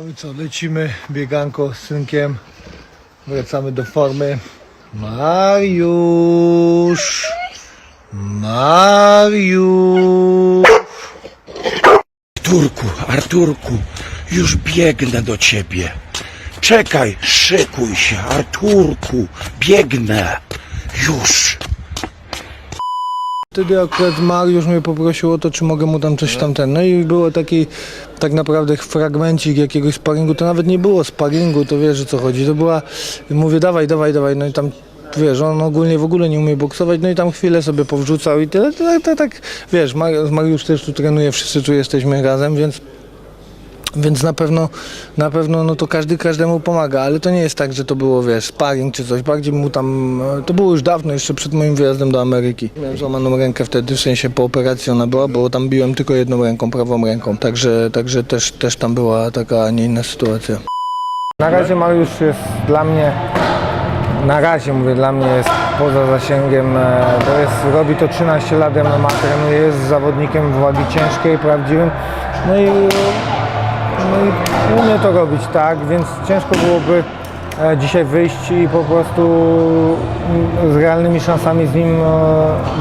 I co, lecimy, bieganko z synkiem, wracamy do formy. Mariusz, Mariusz. Arturku, Arturku, już biegnę do ciebie. Czekaj, szykuj się, Arturku, biegnę. Już. Wtedy akurat Mariusz mnie poprosił o to, czy mogę mu tam coś tam ten. No i było taki tak naprawdę fragmencik jakiegoś sparingu. To nawet nie było sparingu, to wiesz o co chodzi. To była, mówię dawaj, dawaj, dawaj. No i tam wiesz, on ogólnie w ogóle nie umie boksować, no i tam chwilę sobie powrzucał i tyle. To, to, tak, wiesz, Mar- Mariusz też tu trenuje, wszyscy tu jesteśmy razem, więc więc na pewno, na pewno no to każdy każdemu pomaga, ale to nie jest tak, że to było, wiesz, sparring czy coś, bardziej mu tam, to było już dawno, jeszcze przed moim wyjazdem do Ameryki. Miałem złamaną rękę wtedy, w sensie po operacji ona była, bo tam biłem tylko jedną ręką, prawą ręką, także, także też, też tam była taka, a nie inna sytuacja. Na razie Mariusz jest dla mnie, na razie mówię, dla mnie jest poza zasięgiem, e, bo jest, robi to 13 lat MMA, trenuje, jest zawodnikiem w wagi ciężkiej, prawdziwym, no i no i umie to robić tak, więc ciężko byłoby e, dzisiaj wyjść i po prostu mm, z realnymi szansami z nim e,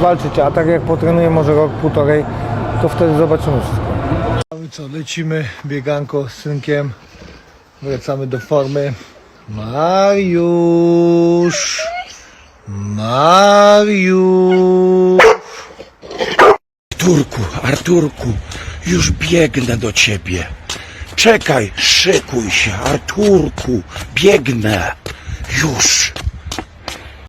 walczyć. A tak jak potrenuję może rok, półtorej, to wtedy zobaczymy wszystko. No i co, lecimy, bieganko z synkiem, wracamy do formy. Mariusz, Mariusz. Arturku, Arturku, już biegnę do ciebie. Czekaj, szykuj się, Arturku, biegnę. Już.